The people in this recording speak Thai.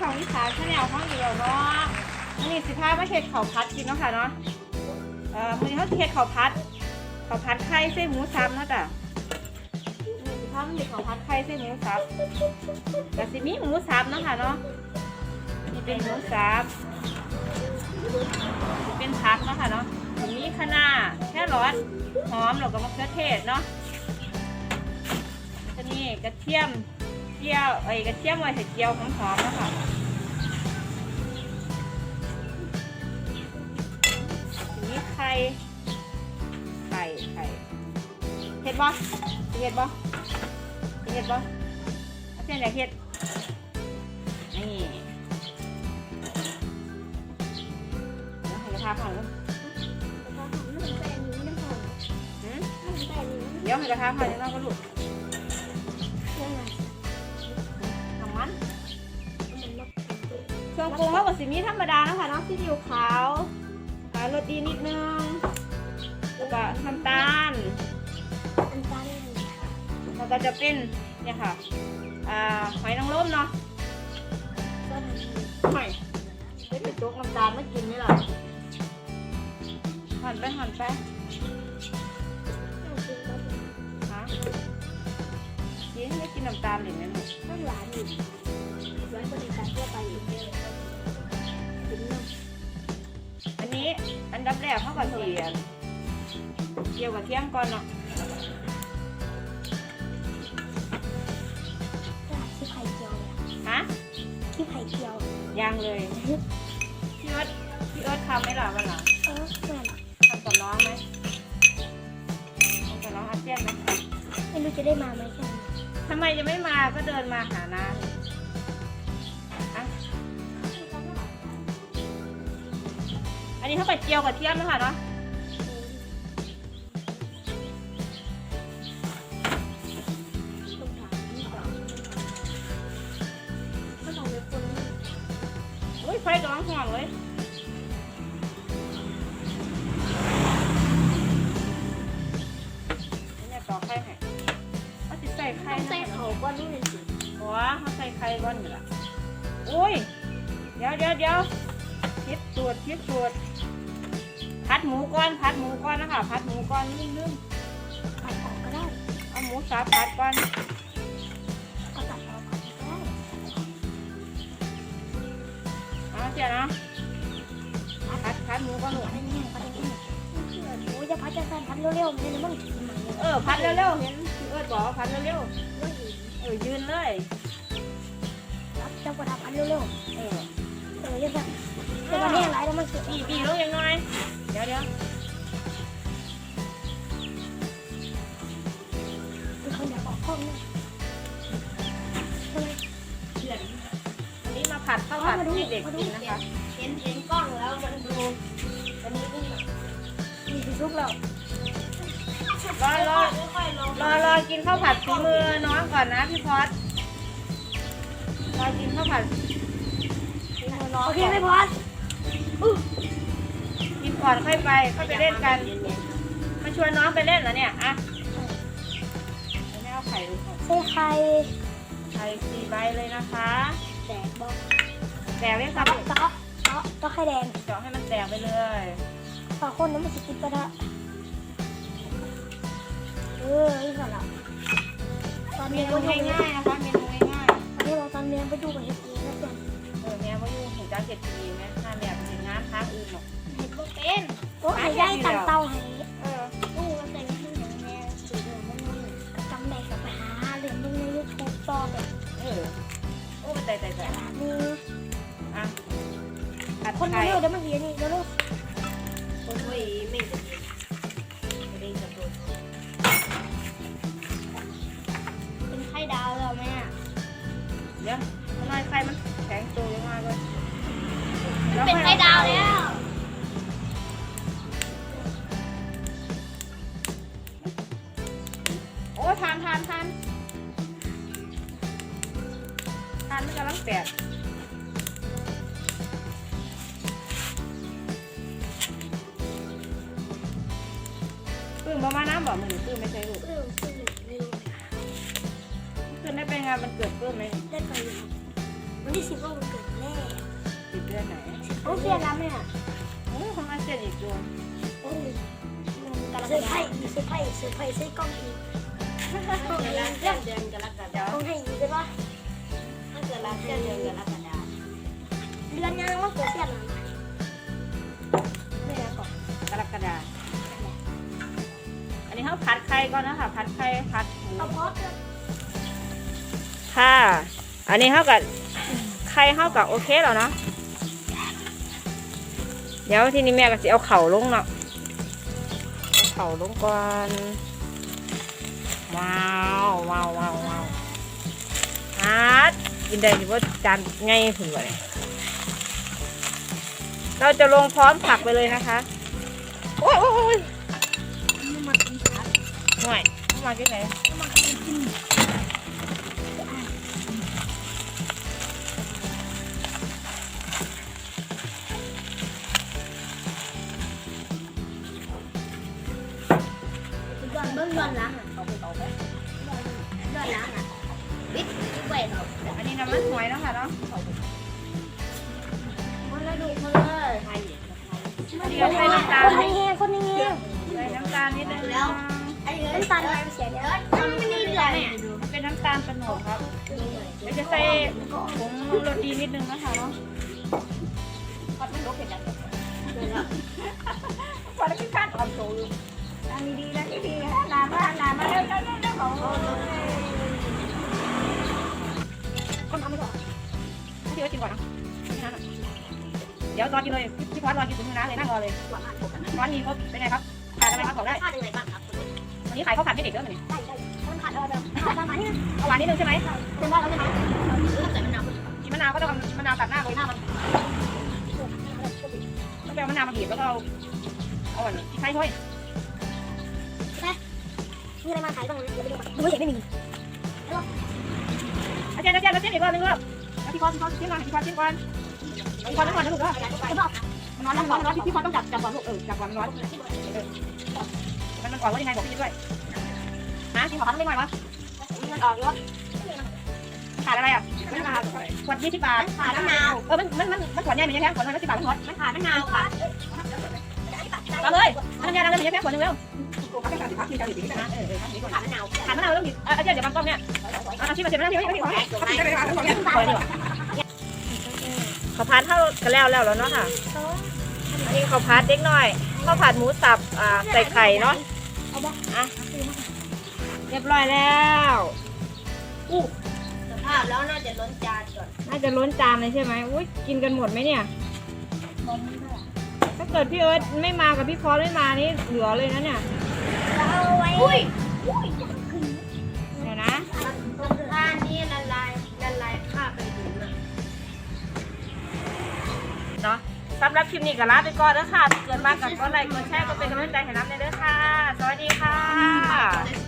ช่องที่สามชาแนลห้องอยู่แล้วเนาะอันนี้สิพามาเฮ็ดข้าวผัดกินเนาะค่ะเนาะเอ่อมื้อนี้เขาสิเฮ็ดข้าวผัดข้าวผัดไข่เส้นหมูสับเนาะจ้ะนี่สิพามาเฮ็ดข้าวผัดไข่เส้นหมูสับก็สิมีหมูสับเนาะค่ะเนาะนี่เป็นหมูสับเป็นผักเนาะค่ะเนาะมีคะน้าแค่รอทหอมแล้วก็มะเขือเทศเนาะแล้วก็นี่กระเทียม เจียวไอ้ยกระเทียมไว้ใส่เจียวหอมๆนะคะนี่ไข่ไข่ไข่เห็ดบ่เห็ดบ่เห็ดบ่อาเซียนอยากเห็ดนี่เดี๋ยวให้กระทาผ่านแล้วหืมเดี๋ยวให้กระทาผ่านแล้วก็ลูก เครื่องปรงเขาก็สิมีธรรมดานะคะเนาะซีอิ๊วขาวขาวรสดีนิดนึงแล้วก็น้ำตาลแล้วก็จะเป็นเนี่ยค่ะอ่าหอยนางรมเนาะหอยได้ไปตกน้ำตาลไม่กินไหมล่ะหั่นไปหั่นไปฮะกินไม่กินน้ำตาลเลยนะลูกอัน ดับแรกเขาก็เสียเกี่ยวกับเทียมก่อนเนาะฮะยังเลยพี่เอิร์ธพี่เอิร์ธทำไหมล่ะวันหลังทำกับน้องไหมทำกับน้องอาเซียนไหมไม่รู้จะได้มาไหมใช่ไหมทำไมจะไม่มาก็เดินมาหานา นนี้เขาไปเจียวกับเทียมนะคะเนาะก็ต้องเป็นคนอุ้ยไฟกำลังห่วงเลยเนี่ยต่อไข่ให้เขาติดใส่ไข่ใส่นะเขาก็นี่เลยสิหัวเขาใส่ไข่ก้อนอยู่ละอุ้ย เดี๋ยวเดี๋ยวเดี๋ยว คิดสูตรคิดสูตรพัดหมูก้อนพัดหมูก้อนนะคะพัดหมูก้อนนึ่มนึ่มตัดออกก็ได้ๆเอาหมูสับพัดก้อนก็ตัดออกก่อนก็ได้เอาเสียนะพัดพัดหมูก้อนหนูอันนี้อันนี้โอ้ยจะพัดจะสั่นพัดเร็วๆมันจะมันกินมันเลยเออพัดเร็วๆเห็นพี่เอิร์ดบอกว่าพัดเร็วๆเออยืนเลยรับจะกดพัดเร็วเออๆเออจะสั่น จะมาแห้งไรแล้วมันเกิดบีบีลงยังไงเดี๋ยวเดี๋ยวคือเขาอยากออกห้องนี่ทำไมอันนี้มาผัดข้าวผัดให้เด็กกินนะคะเห็นเห็นกล้องแล้วมันดูอันนี้นี่หน่อยนี่คือซุปเรารอรอรอรอกินข้าวผัดฝีมือน้องก่อนนะพี่พอดรอกินข้าวผัดฝีมือน้องโอเคก่อนไหมพอด กินก่อนค่อยไปค่อยไปเล่นกันมาชวนน้องไปเล่นเหรอเนี่ยอะเดี๋ยวแม่เอาไข่ดูก่อนใส่ไข่ไข่สี่ใบเลยนะคะแดกบอกแตกเลยค่ะเตาเตาเตาเตาไข่แดงเจาะให้มันแตกไปเลยฝาคนนั้นมันจะกินกระทะเออนี่ก่อนละตอนเมนี้นูเราง่ายๆนะคะเมนูง่ายตอนนี้เราตอนเรียนไปดูกันเอยู่หูจ้าเจ็ดปีไหมถ้าแม่ไปเห็นงานทางอื่นหรอกเห็นว่าเป็นโอ้ยยายตั้งเตาให้เออตู้มันแต่งให้อย่างแม่สื่อเรื่องมันนี่ก็จำแม่กับไปหาเรียนรู้ในยูทูบต่อเลยเออโอ้มันใจใจใจแต่แบบนี้อะผัดคนไข่เร็วเดี๋ยวมันเรียนนี่เร็วคนไม่ไม่จะกินไม่ได้จะโดนเป็นไข่ดาวแล้วแม่เดี๋ยวทำไมไข่มัน เป็นไข่ดาวแล้ว โอ้ทานทานทานทานมันกำลังแตกปึ้งประมาณน้ำบอกมือปึ้งไม่ใช่ลูกเออคือเร็วคือได้ไปงานมันเกิดปึ้งไหมได้ไปอยู่ปึ้งวันที่สิบก็วันเกิดแม่ สิบเดือนไหนโอ้เสียน้ำเนี่ยโอ้ของอาเซียนอีกดวงโอ้ยเซอร์ไพรส์เซอร์ไพรส์เซอร์ไพรส์ซื้อกล้องอีกเดือนเดือนเดือนกรกฎาคต้อมงให้อีกใช่ปะถ้าเกิดรับเดือนเดือนกรกฎาคมเดือนยังว่าเกิดเสียน้ำไม่แล้วก่อนกรกฎาอันนี้เขาผัดไข่ก่อนนะคะผัดไข่ผัดหมูเอาพอดค่ะ อันนี้เขากับไข่เขากับโอเคแล้วเนาะ เดี๋ยวทีนี้แม่ก็จะเอาเข่าลงเนาะเอาเข่าลงก่อนว้าวว้าวว้าวว้าวฮัดกินได้หรือว่าจานไงผุนวะเนี่ยเราจะลงพร้อมผักไปเลยนะคะโอ้ยโอ้ยโอ้ยไม่มากินผักหน่อยเอามากินไหนไม่มากินกิน ย้อนเบิ้งย้อนล้างอะเอาไปเอาไปย้อนล้างอะบิ๊กบิ๊กไว้เราอันนี้น้ำมันหอยนะค่ะเนาะคนละดูเลยเนี่ยเดี๋ยวใส่น้ำตาลคนนี้งคนนี้ใส่น้ำตาลนิดนึงไอ้น้ำตาลอะไรเสียเดี๋ยวมันไม่ได้เหลือเนี่ยเป็นน้ำตาลตะโนดครับเดี๋ยวจะใส่ผงโรตีนิดนึงนะคะเนาะพอดมันลกเห็นยังพอแล้วพี่คาดอ่อนโตอยู่ อันนี้ดีนะดีๆนะนามานามาเร็วเร็วเร็วของคนทำไม่ก่อนพี่ว่ากินก่อนนะเดี๋ยวรอกินเลยพี่พอดรอกินถึงมือนะเลยนั่งรอเลยร้อนนี้เขาเป็นไงครับขายอะไรครับบอกได้พลาดยังไงบ้างครับวันนี้ขายข้าวผัดให้เด็กเยอะเลยใช่ใช่มันขาดอะไรแบบขาดประมาณนี้เอาหวานนิดนึงใช่ไหมเป็นว่าเราไม่ทำใส่มะนาวกินมะนาวก็ต้องมะนาวตัดหน้าเลยหน้ามันต้องไปเอามะนาวมาบีบแล้วก็เอาเอาอันนี้ใช้ถ้วย มีอะไรมาขายบ้างนะเดี๋ยวไปดูก่อนดูไม่เห็นไม่มีอาจารย์อาจารย์เราเต้นอีกรอบนึงลูกแล้วพี่พอนพี่พอนเต้นก่อนพี่พอนเต้นก่อนพี่พอต้องก่อนนะลูกเด้อไม่บอกมันอนนอนนอนพี่พอนต้องจับจับก่อนลูกเออจับก่อนนอนมันมันอ่อนว่ายังไงบอกพี่ด้วยฮะพี่ขอทำไม่ไหววะมันออกแล้วขาดอะไรอะไม่ขาดขวดยี่สิบบาทขาดมะนาวเออมันมันมันขวดใหญ่ไหมเนี่ยขวดน้อยสิบบาทมันขวดมันขาดมะนาวค่ะ เอาเลยน้ำยาน้ำยาแค่ขวดนึงเร็วขาดมะนาวขาดมะนาวต้องบีบอาจารย์เดี๋ยวบางกล้องเนี่ยเอาชิมมาชิมมาชิมมาชิมมาข้าวผัดเท่ากันแล้วแล้วแล้วเนาะค่ะอันนี้ข้าวผัดเด็กน้อยข้าวผัดหมูสับอ่าใส่ไข่เนาะเอาบ่อะเรียบร้อยแล้วสภาพแล้วน่าจะล้นจานก่อนน่าจะล้นจานเลยใช่ไหมอุ้ยกินกันหมดไหมเนี่ย ถ้าเกิดพี่เอิร์ธไม่มากับพี่พอสไม่มานี่เหลือเลยนะเนี่ยเอาไว้อุ้ยเดี๋ยวนะผ้านี้ละลายละลายผ้าไปถึงเลยเนาะสำหรับคลิปนี้ก็ลาไปก่อนเด้อค่ะถ้าเกิดมากับก็ไลค์กดแชร์ก็เป็นกำลังใจให้น้ำในเด้อค่ะ สวัสดีค่ะ